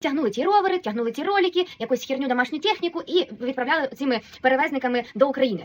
Тягнули ті ровери, тягнули ті ролики, якусь херню домашню техніку і відправляли цими перевезниками до України.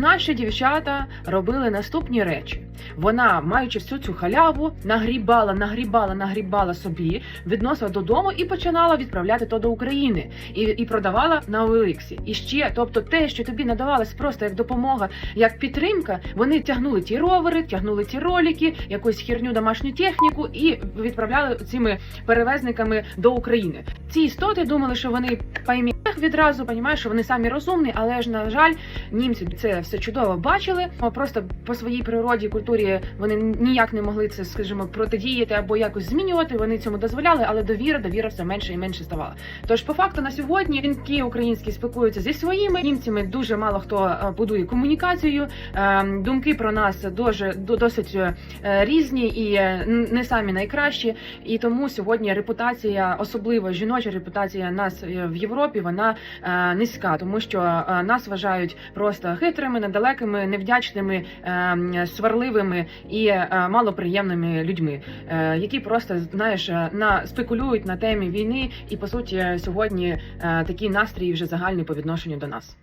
наші дівчата робили наступні речі. Вона, маючи всю цю халяву, нагрібала, нагрібала, нагрібала собі, відносила додому і починала відправляти то до України і, і продавала на Олексі. І ще, тобто, те, що тобі надавалось просто як допомога, як підтримка, вони тягнули ті ровери, тягнули ті ролики, якусь херню домашню техніку і відправляли цими перевезниками до України. Ці істоти думали, що вони поймі відразу, понімаєш, що вони самі розумні, але ж на жаль, німці це все чудово бачили. Просто по своїй природі, культурі вони ніяк не могли це, скажімо, протидіяти або якось змінювати. Вони цьому дозволяли, але довіра, довіра все менше і менше ставала. Тож, по факту, на сьогодні жінки українські спілкуються зі своїми німцями. Дуже мало хто е, будує комунікацію. Е, Думки про нас дуже до- досить е, різні і не самі найкращі. І тому сьогодні репутація, особливо жіноча репутація нас в Європі, вона низька, тому що нас вважають просто хитрими, недалекими, невдячними, е, м, і е, малоприємними людьми, е, які просто знаєш е, на спекулюють на темі війни, і по суті сьогодні такі настрій вже загальний по відношенню до нас.